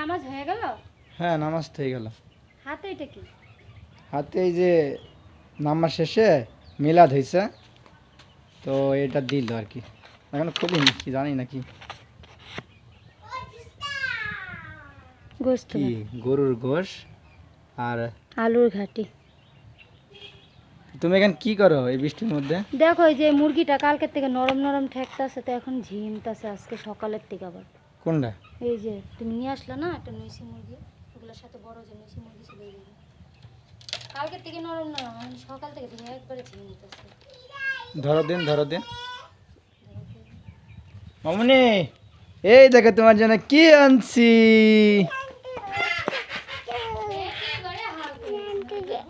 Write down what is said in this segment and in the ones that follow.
নামাজ হয়ে গেল? হ্যাঁ নামাজ তো হয়ে গেল। হাতে এটা কি? হাতে এই যে নামাজ শেষে মিলাদ হয়েছে তো এটা দিল আর কি। এখন খুলিনি কি জানি না কি। গোস্ত কি? গরুর গোশ আর আলুর ঘাটি। তুমি এখন কি করো এই বৃষ্টির মধ্যে? দেখো এই যে মুরগিটা কালকের থেকে নরম নরম ঠেকতাছে তো এখন ঝিমতাছে আজকে সকালের থেকে আবার। কোনটা? এই যে তুমি নিয়ে আসলে না একটা নৈশি মুরগি। ওগুলোর সাথে বড় যে নৈশি মুরগি ছিল কালকের থেকে নরম নরম সকাল থেকে তুমি একবারে ঝিমতাছে ধরো দিন ধরো দিন। মামুনি এই দেখো তোমার জন্য কি আনছি।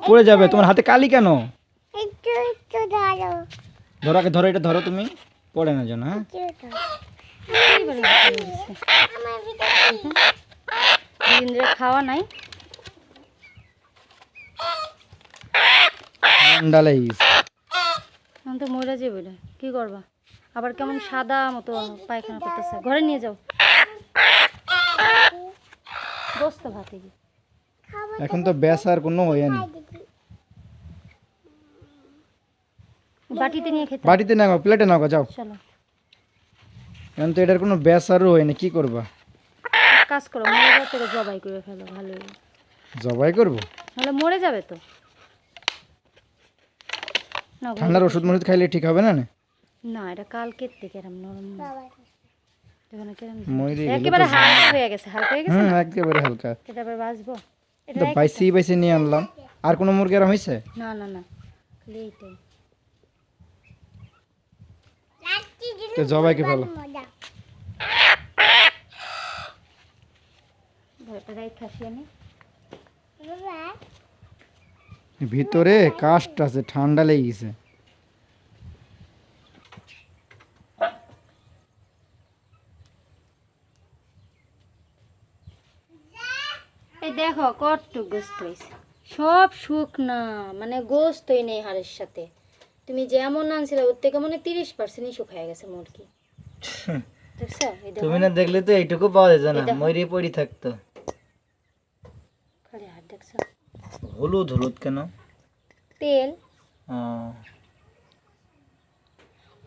পড়ে যাবে তোমার হাতে কালি কেন? ধরো। ধরো এটা ধরো তুমি। পড়ে না যেন হ্যাঁ। দুদিন ধরে খাওয়া নাই। ঠান্ডা লেগেছে এখন তো মরে যাবে রে কি করবা? আবার কেমন সাদা মতো পায়খানা করতেছে। ঘরে নিয়ে যাও। দোস্ত ভাতে এখন তো বেসার কোনো হয়ে নেই। বাটিতে নিয়ে খেতে। বাটিতে নাও প্লেটে নাও যাও। চলো। এখন তো এটার কোনো বেসারও হয় না কি করবা? কাজ করো মরে যাও তোকে জবাই করে ফেলো ভালো জবাই করব? নাহলে মরে যাবে তো। ঠান্ডার ওষুধ মষুধ খাইলে ঠিক হবে না না? এটা কালকের থেকে এরম নরম। একেবারে হালকা হয়ে গেছে হালকা হয়ে গেছে একেবারে হালকা। এটা আবার বাঁচবো? এটা বাইসি বাইসি নিয়ে আনলাম। আর কোনো মুরগি আরাম হয়েছে? না না না। খালি এইটাই। তো জবাইকে ফেলো ভিতরে কাস্ট আছে, ঠান্ডা লেগে গেছে। দেখো কত গোস্ত হয়েছে। সব শুকনা মানে গোস্তই নেই হাড়ের সাথে। তুমি যেমন আনছিলে ওর থেকে মানে তিরিশ পার্সেন্টই শুকায় গেছে মুরগি। তুমি না দেখলে তো এইটুকু পাওয়া যায় না মরে পড়ি থাকতো। খালি হাড় দেখছ? হলুদ হলুদ কেন? তেল?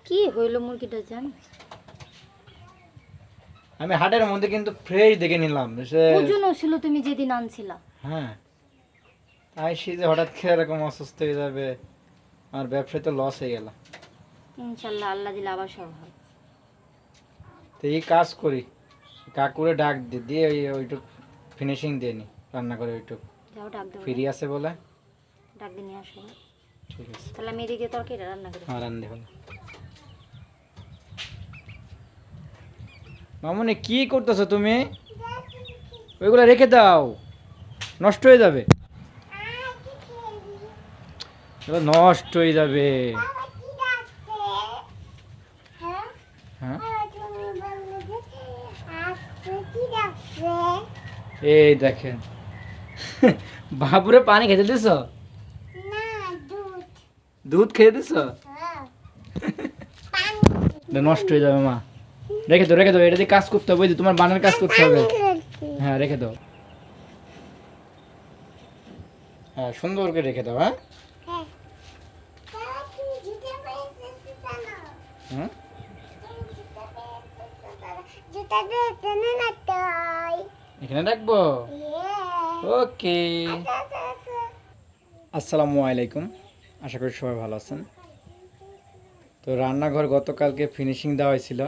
কি হইল মুরগিটা জান? আমি হাটের মধ্যে কিন্তু ফ্রেশ দেখে নিলাম সে ওজনও ছিল তুমি যেদিন আনছিলা। হ্যাঁ। তাই সে যে হঠাৎ খেয়ে এরকম অসুস্থ হয়ে যাবে। আমার ব্যবসায় তো লস হয়ে গেল। ইনশাল্লাহ আল্লাহ দিলে আবার সব হয়। তো এই কাজ করি। কাকুরে ডাক দি- দিয়ে ওই ওইটুক ফিনিশিং দিয়ে নি রান্না করে ওইটুক। যাও ডাক দাও। ফ্রি আছে বলে। ডাক দিয়ে নিয়ে আসো। ঠিক আছে। তাহলে আমি এদিকে তরকারিটা রান্না করি। হ্যাঁ রান্ধে ভালো মামুনি কি করতেছো তুমি? ওইগুলো রেখে দাও। নষ্ট হয়ে যাবে। নষ্ট হয়ে যাবে। হ্যাঁ? এই দেখেন। বাবুরে পানি খেতে দিছ দুধ। খেয়ে দিছ এটা নষ্ট হয়ে যাবে মা। রেখে দাও রেখে দাও এটা দিয়ে কাজ করতে হবে তোমার বানের কাজ করতে হবে। হ্যাঁ রেখে দাও। হ্যাঁ সুন্দর করে রেখে দাও হ্যাঁ? এখানে রাখব ওকে। আসসালামু আলাইকুম। আশা করি সবাই ভালো আছেন। তো রান্নাঘর গতকালকে ফিনিশিং দেওয়া হয়েছিল।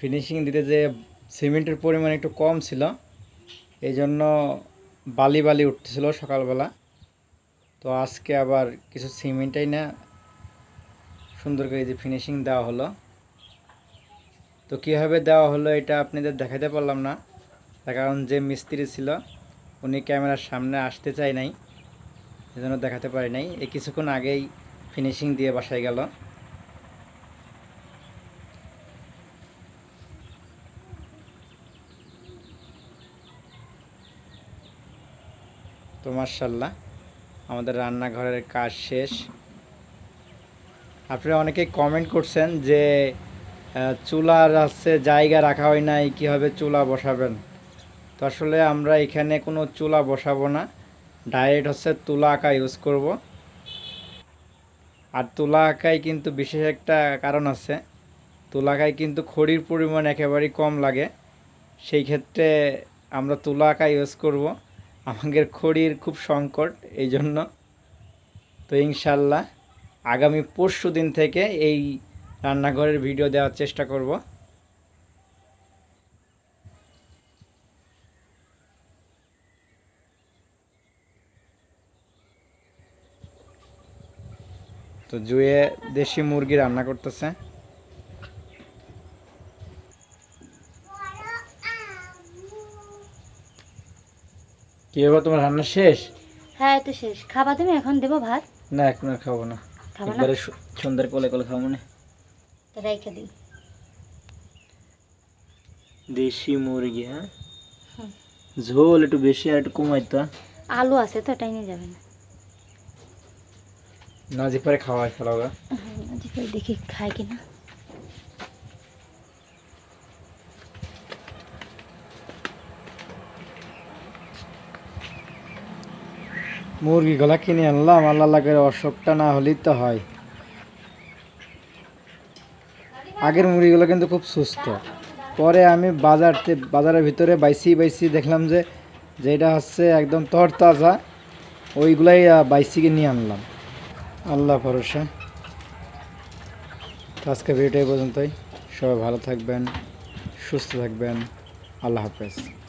ফিনিশিং দিতে যে সিমেন্টের পরিমাণ একটু কম ছিল এই জন্য বালি বালি উঠতেছিল সকালবেলা। তো আজকে আবার কিছু সিমেন্টাই না সুন্দর করে যে ফিনিশিং দেওয়া হলো। তো কীভাবে দেওয়া হলো এটা আপনাদের দেখাতে পারলাম না। তার কারণ যে মিস্ত্রি ছিল, উনি ক্যামেরার সামনে আসতে চায় নাই, এজন্য দেখাতে পারি নাই। এই কিছুক্ষণ আগেই ফিনিশিং দিয়ে বাসায় গেল। তো মার্শাল্লাহ আমাদের রান্নাঘরের কাজ শেষ। আপনারা অনেকেই কমেন্ট করছেন যে চুলার আছে জায়গা রাখা হয় নাই, কীভাবে চুলা বসাবেন? তো আসলে আমরা এখানে কোনো চুলা বসাবো না। ডাইরেক্ট হচ্ছে তুলা আঁকা ইউজ করব। আর তুলা আঁকায় কিন্তু বিশেষ একটা কারণ আছে। তুলা আঁকায় কিন্তু খড়ির পরিমাণ একেবারেই কম লাগে। সেই ক্ষেত্রে আমরা তুলা আঁকা ইউজ করব। আমাদের খড়ির খুব সংকট এই জন্য তো ইনশাল্লাহ আগামী পরশু দিন থেকে এই রান্নাঘরের ভিডিও দেওয়ার চেষ্টা করব। তো জুয়ে দেশি মুরগি রান্না করতেছে। কি এবার তোমার রান্না শেষ? হ্যাঁ তো শেষ। খাবা তুমি? এখন দেবো ভাত। না এখন আর খাব না। খাবা না? একবারে সন্ধ্যার কোলে কোলে খাব না? রেখে দিই। দেশি মুরগি হ্যাঁ? ঝোল একটু বেশি আর একটু কমাইতো আলু আছে তো এটাই নিয়ে যাবে না। না যে পরে খাওয়াই ফেলাও গা করে দেখি খায় কিনা। মুরগিগুলা কিনে আনলাম আল্লাহ লাগে অসুখটা না হলেই তো হয়। আগের মুরগিগুলো কিন্তু খুব সুস্থ। পরে আমি বাজার তে- বাজারের ভিতরে বাইসি বাইসি দেখলাম যে যেটা হচ্ছে একদম তরতাজা, ওইগুলাই বাইসিকে নিয়ে আনলাম। আল্লাহ ভরসা। আজকে ভিডিওটা এই পর্যন্তই। সবাই ভালো থাকবেন, সুস্থ থাকবেন। আল্লাহ হাফেজ।